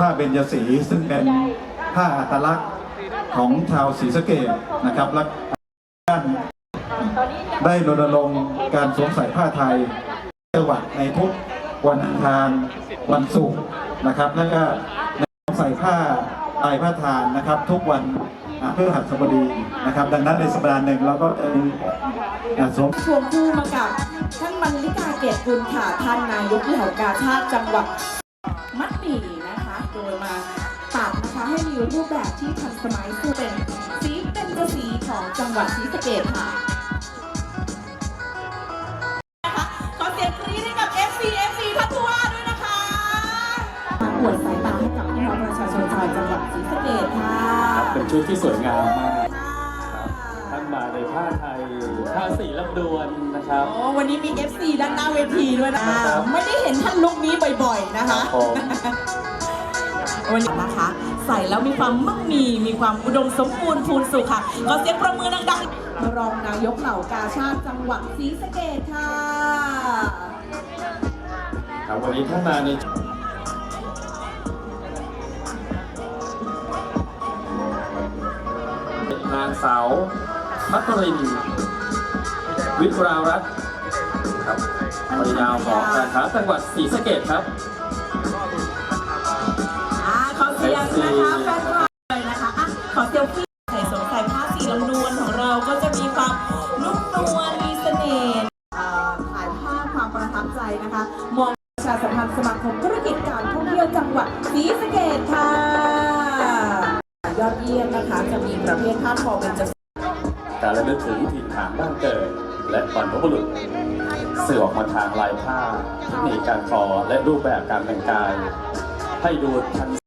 ผ้าเบญจสีซึ่งเป็นผ้าอัตลักษณ์ของชาวศรีสะเกดนะครับและท่านได้รณรงค์การสวมใส่ผ้าไทยจังหวัดในทุกวันอังคารวันศุกร์นะครับ แล้วก็ใส่ผ้าลายผ้าทานนะครับ ทุกวันอ่าพฤหัสบดีนะครับ ดังนั้นในสัปดาห์หนึ่งเราก็จะมีอ่าสวมควงคู่มากับท่านมันลิกาเกตกุลค่ะท่านนายกเหล่ากาชาติจังหวัด ให้มีรูปแบบที่ทันสมัยซึ่งเป็นสีเป็นกระสีของจังหวัดศรีสะเกษค่ะนะคะขอเสียงกรี๊ดให้กับ FC FC พัทวาด้วยนะคะมาอวดสายตาให้กับพี่น้องประชาชนชาวจังหวัดศรีสะเกษค่ะครับเป็นชุดที่สวยงามมากท่านมาในผ้าไทยผ้าสีลำดวนนะครับโอ้วันนี้มี FC ด้านหน้าเวทีด้วยนะ ไม่ได้เห็นท่านลุคนี้บ่อยๆนะคะผม วันนี้นะคะ ใส่แล้วมีความมั่งมี มีความอุดมสมบูรณ์พูนสุขค่ะก็เสียงประมือดังๆ รองนายกเหล่ากาชาติจังหวัดศรีสะเกษค่ะครับวันนี้ท่านมาในนางสาวพัทรินวิทรารัตน์ครับปริยาวของการค้าจังหวัดศรีสะเกษครับ นะคะแฟนคลับเลยนะคะอะขอเซลฟี่ใส่สวมใส่ผ้าสีลำนวลของเราก็จะมีความนุ่มนวลมีเสน่ห์อ่าถ่ายภาพความประทับใจนะคะ มองประชาสัมพันธ์สมาคมธุรกิจการท่องเที่ยวจังหวัดศรีสะเกษค่ะ ยอดเยี่ยมนะคะจะมีประเภทผ้าทอเป็นจะ การระลึกถึงถิ่นฐานบ้านเกิด และบรรพบุรุษสื่อออกมาทางลายผ้าเทคนิคการทอและรูปแบบการแต่งกาย ให้ดูทัน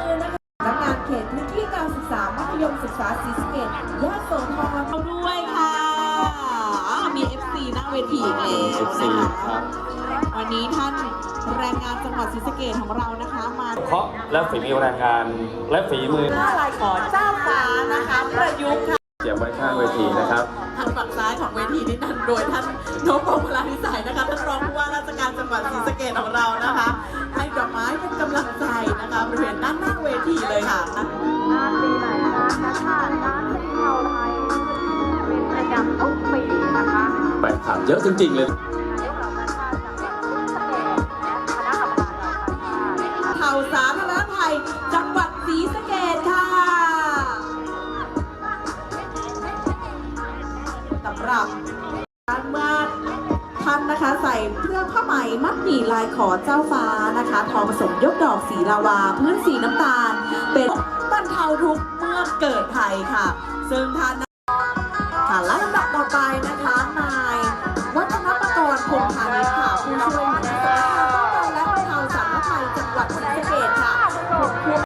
มือนะคะสำนักงานเขตพื้นที่การศึกษามัธยมศึกษาศรีสะเกษยะโสธรเราด้วยค่ะอ่ามี FC หน้าเวทีอีกแล้ว FC นะครัคะบวันนี้ท่านแรงงานจังหวัดศรีสะเกษของเรานะคะมา เคาะและฝีมือแรงงานและฝีมือผ้าลายขอเจ้าฟ้านะคะ ประยุกต์ค่ะเก็บไว้ข้างเวทีนะครับ ทางฝั่งซ้ายของเวทีนี้นำโดยท่านนพพงศ์พลานิสัยนะคะท่านรองผู้ว่าราชการจังหวัดศรีสะเกษของเรานะ เวทีเลยค่ะงานปีไหนงานกระชาติงานสีเทาไทยเป็นประจำทุกปีนะคะแบ่งขับเยอะจริงๆเลย นะคะ ใส่เพื่อผ้าไหมมัดหมี่ลายขอเจ้าฟ้านะคะ ทอผสมยกดอกสีลาวา พื้นสีน้ำตาล เป็นบรรเทาทุกเมื่อเกิดภัยค่ะ ซึ่งท่านค่ะและลำดับต่อไปนะคะ